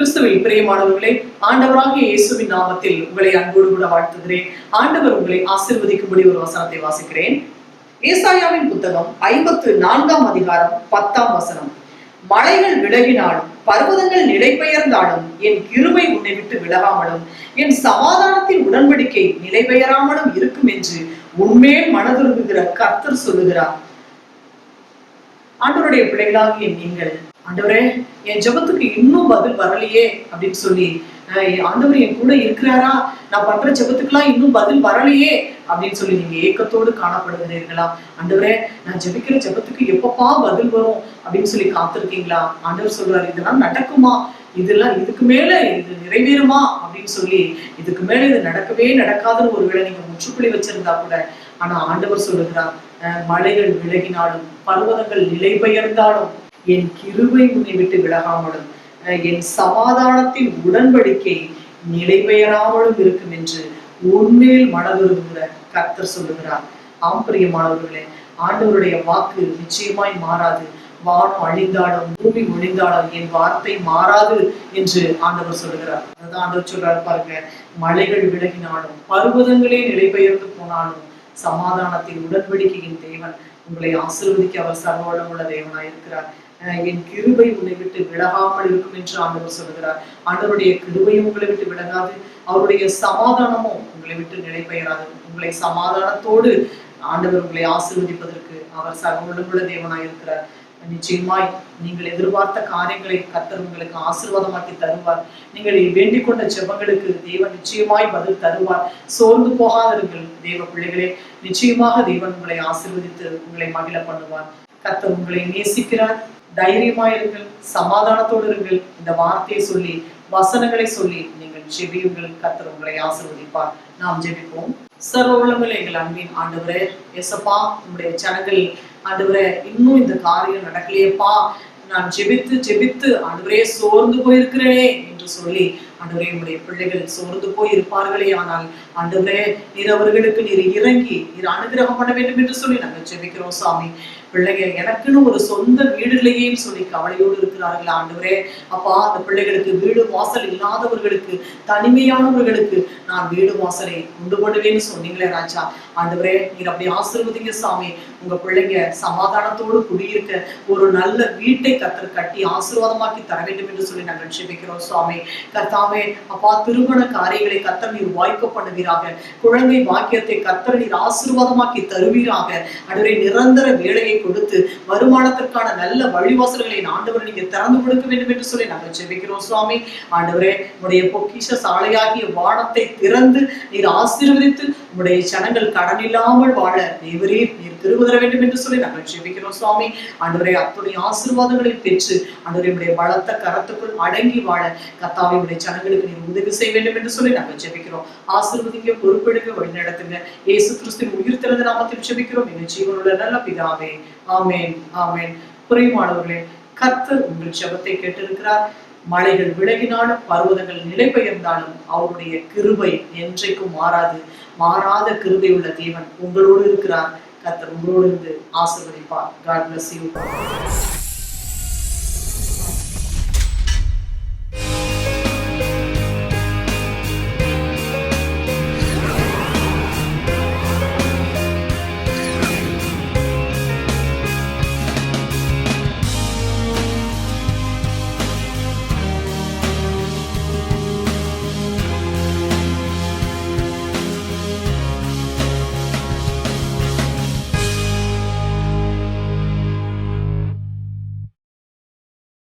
கிறிஸ்துவில் பிரியமானவர்களே ஆண்டவராகிய இயேசுவின் நாமத்தில் உங்களை அன்போடு கூட வாழ்த்துகிறேன். ஆண்டவர் உங்களை ஆசிர்வதிக்கும்படி ஒரு வசனத்தை வாசிக்கிறேன். ஏசாயாவின் புத்தகம் ஐம்பத்து நான்காம் அதிகாரம் பத்தாம் வசனம். மலைகள் விலகினாலும் பர்வதங்கள் நிலைபெயர்ந்தாலும் என் கிருமை உன்னை விட்டு விலகாமலும் என் சமாதானத்தின் உடன்படிக்கை நிலைபெயராமலும் இருக்கும் என்று உண்மையில் மனதுருகுகிற கர்த்தர் சொல்லுகிறார். ஆண்டவருடைய பிள்ளைகளாகிய நீங்கள் ஆண்டவரே என் ஜெபத்துக்கு இன்னும் பதில் வரலையே அப்படின்னு சொல்லி என் ஆண்டவர் என் கூட இருக்கிறாரா? நான் பண்ற ஜபத்துக்கெல்லாம் இன்னும் பதில் வரலையே அப்படின்னு சொல்லி நீங்க ஏக்கத்தோடு காணப்படுகிறீர்களா? ஆண்டவரே நான் ஜெபிக்கிற ஜெபத்துக்கு எப்பப்பா பதில் வரும் அப்படின்னு சொல்லி காத்திருக்கீங்களா? ஆண்டவர் சொல்றாரு இதெல்லாம் நடக்குமா? இதெல்லாம் இதுக்கு மேல இது நிறைவேறுமா? அப்படின்னு சொல்லி இதுக்கு மேல இது நடக்கவே நடக்காதுன்னு ஒருவேளை நீங்க முற்றுப்புள்ளி வச்சிருந்தா கூட. ஆனா ஆண்டவர் சொல்லுகிறார் மலைகள் விலகினாலும் பர்வதங்கள் நிலை பெயர்ந்தாலும் என் கிருவை உன்னை விட்டு விலகாமலும் அஹ் என் சமாதானத்தின் உடன்படிக்கை நிலைபெயராமலும் இருக்கும் என்று உண்மையில் மனதுருகிற கர்த்தர் சொல்லுகிறார். ஆம் பிரியமானவர்களே ஆண்டவருடைய வாக்கு நிச்சயமாய் மாறாது. வானம் அழிந்தாலும் பூமி ஒழிந்தாலும் என் வார்த்தை மாறாது என்று ஆண்டவர் சொல்கிறார் அதுதான் ஆண்டவர் சொல்றார் பாருங்க மலைகள் விலகினாலும் பருவதங்களே நிலைபெயர்ந்து போனாலும் சமாதானத்தின் உடன்படிக்கையின் தேவன் உங்களை ஆசிர்வதிக்க அவர் சர்வவளமுள்ள தேவனாய் இருக்கிறார் என் கிருபை உன்னை விட்டு விலகாமல் இருக்கும் என்று ஆண்டவர் சொல்கிறார் ஆண்டவருடைய கிருபையும் உங்களை விட்டு விலகாது. அவருடைய சமாதானமும் உங்களை விட்டு நிலை பெயராது உங்களை சமாதானத்தோடு ஆண்டவர் உங்களை ஆசீர்வதிப்பதற்கு அவர் சர்வமுள்ள தேவனாய் இருக்கிறார். நிச்சயமாய் நீங்கள் எதிர்பார்த்த காரியங்களை கத்தர் உங்களுக்கு ஆசீர்வாதமாக்கி தருவார். நீங்கள் வேண்டிக் கொண்ட ஜெபங்களுக்கு தேவன் நிச்சயமாய் பதில் தருவார். சோர்ந்து போகாதிருங்கள் தேவ பிள்ளைகளே. நிச்சயமாக தேவன் உங்களை ஆசீர்வதித்து உங்களை மகிழ பண்ணுவார். கத்தர் உங்களை நேசிக்கிறார். தைரியமாயிருங்கள் சமாதானத்தோடு இருங்கள். இந்த வார்த்தையை சொல்லி வசனங்களை சொல்லி நீங்கள் ஜெபியுங்கள். கத்தர் உங்களை ஆசிர்வதிப்பார். நாம் ஜெபிப்போம். சர்வ உள்ளங்கள் எங்கள் அன்பின் ஆண்டவரே எசப்பா உங்களுடைய ஜனங்கள் ஆண்டவரே இன்னும் இந்த காரியம் நடக்கலையேப்பா நான் ஜெபித்து ஜெபித்து ஆண்டவரே சோர்ந்து போயிருக்கிறேனே என்று சொல்லி ஆண்டவரே உடைய பிள்ளைகள் சோர்ந்து போய் இருப்பார்களே ஆனால் ஆண்டவரே நீர் அவர்களுக்கு நீர் இறங்கி நீர் அனுகிரகம் பண்ண வேண்டும் என்று சொல்லி நாங்கள் ஜெபிக்கிறோம் சாமி. பிள்ளைங்க எனக்குன்னு ஒரு சொந்த வீடு இல்லையேன்னு சொல்லி கவலையோடு இருக்கிறார்கள் ஆண்டவரே? அப்பா அந்த பிள்ளைகளுக்கு வீடு வாசல் இல்லாதவர்களுக்கு தனிமையானவர்களுக்கு நான் வீடு வாசலை கொண்டு போடுவேன்னு சொன்னீங்களே ராஜா. ஆண்டவரே நீர் அப்படி ஆசிர்வதிங்க சாமி. உங்க பிள்ளைங்க சமாதானத்தோடு குடியிருக்க ஒரு நல்ல வீட்டை கத்தர் கட்டி ஆசீர்வாதமாக்கி தர வேண்டும் என்று சொல்லி நாங்கள் ஜெபிக்கிறோம் சுவாமி கத்தாமே அப்பா திருமண காரியங்களை கத்தர் நீர் வாய்க்க பண்ணுவீராக. குழந்தை வாக்கியத்தை கத்தர் நீர் ஆசீர்வாதமாக்கி தருவீராக. அடுவரை நிரந்தர வேலையை கொடுத்து வருமானத்திற்கான நல்ல வழிவாசல்களை ஆண்டவர் நீங்க திறந்து கொடுக்க வேண்டும் என்று சொல்லி நாங்கள் செபிக்கிறோம் சுவாமி. ஆண்டவரே உடைய பொக்கிஷ சாலையாகிய வானத்தை திறந்து நீர் ஆசீர்வதித்து உடைய ஜனங்கள் கடன் இல்லாமல் வாழ தேவரே நீர் திருவுதர வேண்டும் என்று சொல்லி நாங்கள் ஜெபிக்கிறோம் சுவாமி. ஆண்டவரே அத்துடைய ஆசீர்வாதங்களை பெற்று ஆண்டவரே உடைய பலத்த கரத்துக்குள் அடங்கி வாழ கத்தாவை உடைய ஜனங்களுக்கு நீர் உதவி செய்ய வேண்டும் என்று சொல்லி நாங்கள் ஜெபிக்கிறோம். ஆசீர்வதிங்க பொறுப்பெடுக்க வழிநடத்துங்க. இயேசு கிறிஸ்துவின் உயிர் திறந்த நாமத்தில் ஜெபிக்கிறோம். எங்கள் ஜீவனுள்ள நல்ல பிதாவே. ஆமேன் ஆமேன். குறைவானவர்களே கர்த்தர் உங்கள் ஜெபத்தை கேட்டிருக்கிறார். மலைகள் விலகினாலும் பர்வதங்கள் நிலை பெயர்ந்தாலும் அவருடைய கிருபை என்றைக்கும் மாறாது. மாறாத கிருபை உள்ள தேவன் உங்களோடு இருக்கிறார். கர்த்தர் உங்களோடு இருந்து ஆசீர்வதிப்பார். God bless you